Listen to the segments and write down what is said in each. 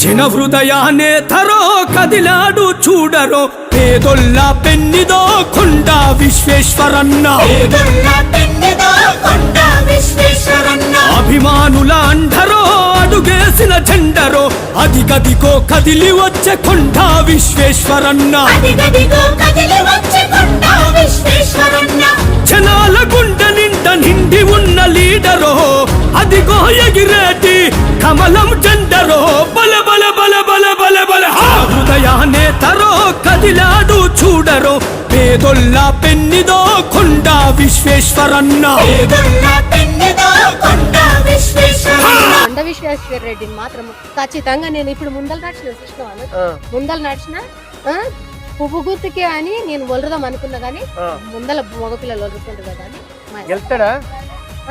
చిన్న హృదయానే తరో కదిలాడు చూడరో. పేదొల్ల పెన్నిదో కొండ విశ్వేశ్వరన్న. అభిమానుల అండరో అడుగేసిన జెండరో. కొండ విశ్వేశ్వరన్న. అదిగదిగో కదిలి వచ్చే కొండ విశ్వేశ్వరన్న. జనాల గుండె నిండ నిండి ఉన్న లీడరో. అదిగో ఎగిరేటి కమలం పేదొల్ల పెన్నిదో కొండ విశ్వేశ్వరన్న. పేదొల్ల పెన్నెదో కొండ విశ్వేశ్వరన్న. కొండ విశ్వేశ్వర రెడ్డిని మాత్రం ఖచ్చితంగా నేను ఇప్పుడు ముందల నడిచిన చూసినాను ముందల నడిచిన పువ్వు గుర్తుకే అని నేను ఒలరదాం అనుకున్నా గానీ ముందల మగపిల్లలు ఒలురుకుంటారు కానీ మా-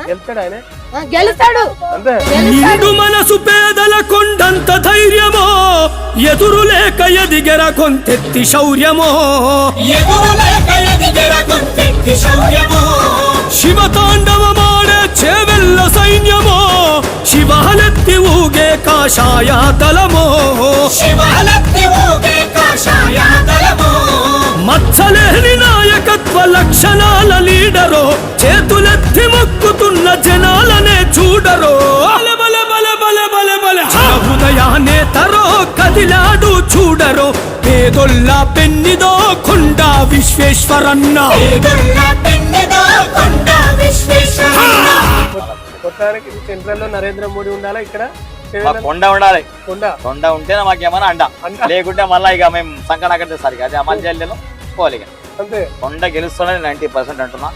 గెలుస్తాడా గెలుస్తాడా ఆయన? గెలుస్తాడు. ఈడు మనసు పేదల కొండంత ధైర్యమో ఎదురు లేక ఎదిగెర కొంతెత్తి శౌర్యమో. ఎదురులేక ఎదిగిన కొంచెట్టి శౌర్యము. శివతాండవమాడే చేవెల్ల సైన్యమో శివాలెత్తి ఊగే కాషాయ ఊగే దళము. మచ్చలేని నాయకత్వ లక్షణాల లీడరో చేతులెత్తి మొక్కుతున్న చూడరో. పేదొల్ల పెన్నిదో కొండ విశ్వేశ్వరన్న. సెంట్రల్లో నరేంద్ర మోడీ ఉండాలా ఇక్కడ? కొండ ఉండాలి. కొండ? కొండ ఉంటేనే మాకు ఏమైనా అండ. లేకుంటే మళ్ళీ ఇక మేము సంకనాకంటే సరిగా అది అమలు చేయలేను పోవాలి ఇక. అంతే. కొండ గెలుస్తున్నా నైంటీ పర్సెంట్ అంటున్నా.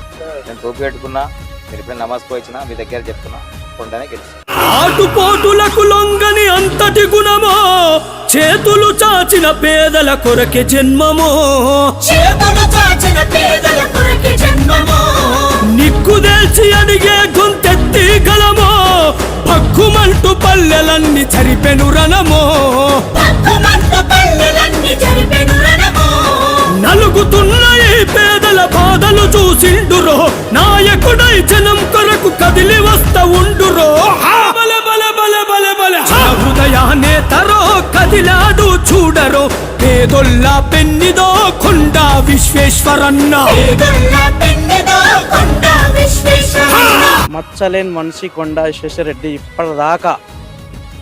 నేను టోపీ పెట్టుకున్నా మీరు ఇప్పుడు పోయినా మీ దగ్గర చెప్తున్నా కొండనే గెలుస్తున్నా ఆటుపోటులకు లొంగని అంతటి గుణమో? చేతులు చాచిన పేదల కొరకే జన్మమో. చేతులు చాచిన పేదల కొరకి జన్మము. నిక్కుదేల్చి అడిగే గొంతెత్తి గలమో. పక్కుమంటూ పల్లెలన్నీ చరిపెను రణమో. నలుగుతున్న ఈ పేదల బాధలు చూసిండురో. నాయకుడై జనం కొరకు కదిలి వస్త ఉండురో పేదొల్ల పెన్నిదో కొండ విశ్వేశ్వరన్న. మచ్చలేని మనిషి కొండ విశ్వేశ్వరరెడ్డి ఇప్పటిదాకా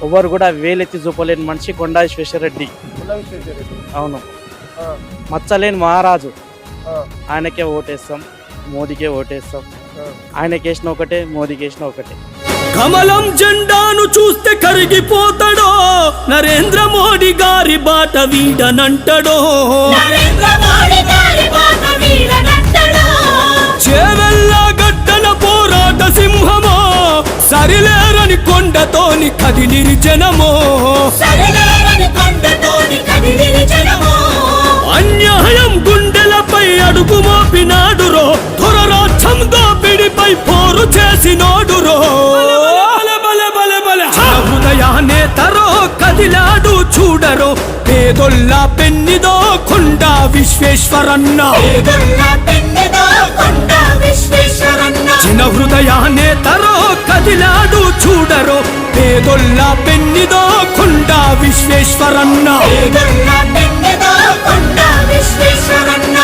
ఎవరు కూడా వేలెత్తి చూపలేని మనిషి కొండ విశ్వేశ్వరరెడ్డి. అవును. మచ్చలేని మహారాజు. ఆయనకే ఓటేస్తాం మోదీకే ఓటేస్తాం. ఆ. ఆయనకి వేసిన ఒకటే మోదీకి వేసిన ఒకటే. కమలం జెండాను చూస్తే కరిగిపోతాడో? నరేంద్ర మోడీ గారి బాట వీడనంటడో? చేవెల్ల గడ్డల పోరాట సింహమో? సరిలేరని కొండతోని కదిలిరి జనమో? అన్యాయం గుండెలపై అడుగు మోపినాడురో? దురరాజ్యం దోపిడిపై పోరు చేసినోడురో చూడరో. పేదొల్ల పెన్నిదో కొండ విశ్వేశ్వరన్న. చిన్న హృదయానే తరో కదిలాడు చూడరో. పేదొల్ల పెన్నిదో కొండ విశ్వేశ్వరన్న. పెన్నెదో కొండ విశ్వేశ్వరన్న.